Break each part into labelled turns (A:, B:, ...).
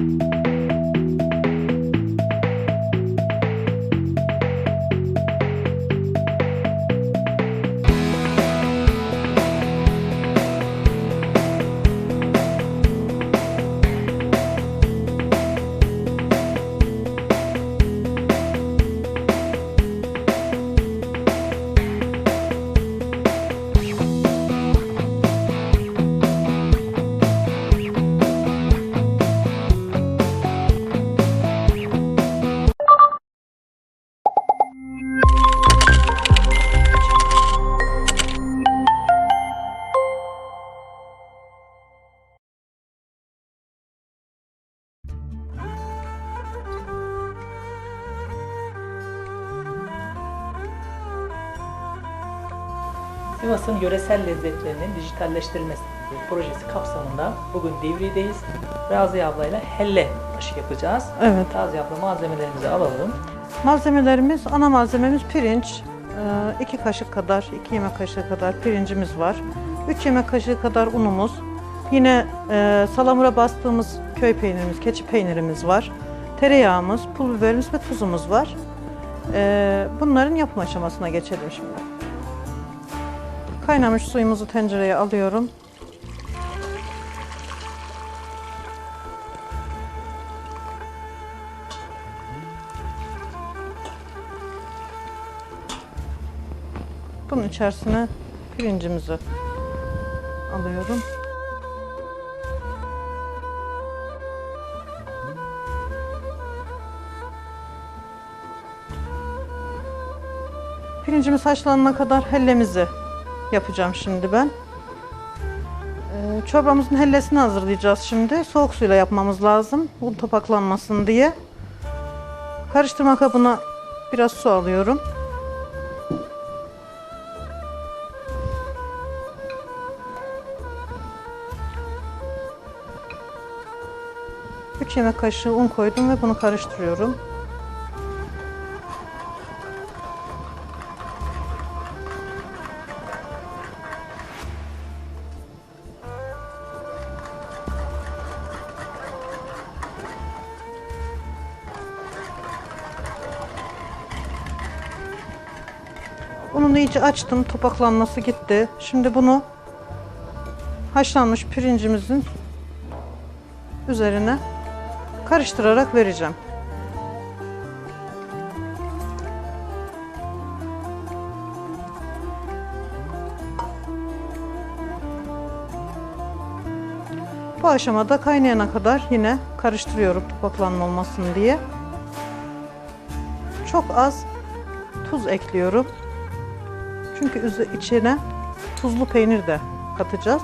A: Thank you. Sivas'ın yöresel lezzetlerinin dijitalleştirilmesi projesi kapsamında bugün Divri'deyiz. Raziye ablayla helle aşı yapacağız.
B: Evet.
A: Raziye abla malzemelerimizi alalım.
B: Malzemelerimiz, ana malzememiz pirinç. 2 kaşık kadar, 2 yemek kaşığı kadar pirincimiz var. 3 yemek kaşığı kadar unumuz. Yine e, salamura bastığımız köy peynirimiz, keçi peynirimiz var. Tereyağımız, pul biberimiz ve tuzumuz var. E, bunların yapım aşamasına geçelim şimdi. Kaynamış suyumuzu tencereye alıyorum. Bunun içerisine pirincimizi alıyorum. Pirincimiz haşlanana kadar hellemizi yapacağım şimdi ben. Ee, çorbamızın hellesini hazırlayacağız şimdi. Soğuk suyla yapmamız lazım. Un topaklanmasın diye. Karıştırma kabına biraz su alıyorum. Üç yemek kaşığı un koydum ve bunu karıştırıyorum. Ununu iyice açtım. Topaklanması gitti. Şimdi bunu haşlanmış pirincimizin üzerine karıştırarak vereceğim. Bu aşamada kaynayana kadar yine karıştırıyorum topaklanma olmasın diye. Çok az tuz ekliyorum. Çünkü içine tuzlu peynir de katacağız.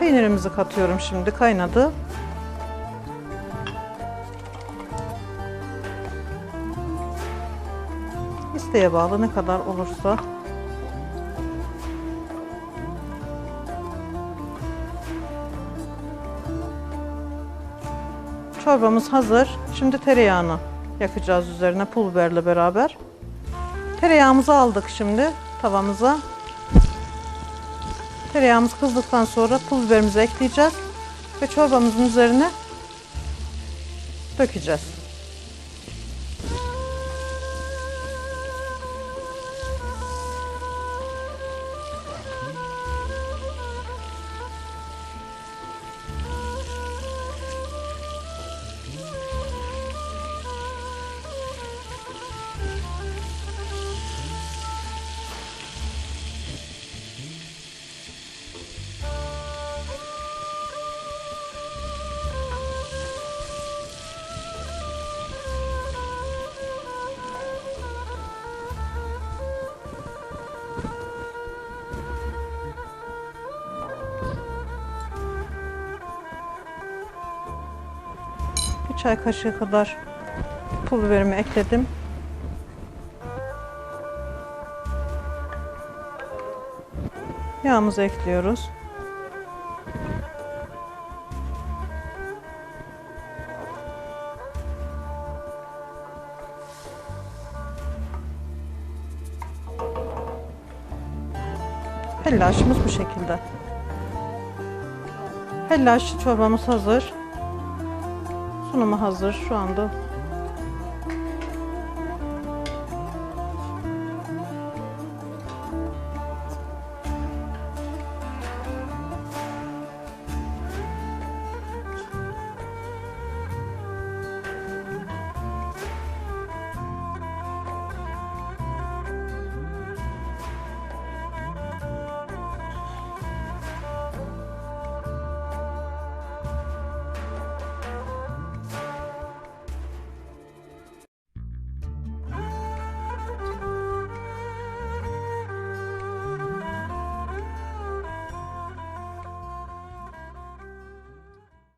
B: Peynirimizi katıyorum şimdi kaynadı. İsteğe bağlı ne kadar olursa. Çorbamız hazır. Şimdi tereyağını yakacağız üzerine pul biberle beraber. Tereyağımızı aldık şimdi tavamıza. Tereyağımız kızdıktan sonra pul biberimizi ekleyeceğiz ve çorbamızın üzerine dökeceğiz. Çay kaşığı kadar pul biberimi ekledim. Yağımızı ekliyoruz. Hellaşımız bu şekilde. Hellaş çorbamız hazır. Sunumu hazır. Şu anda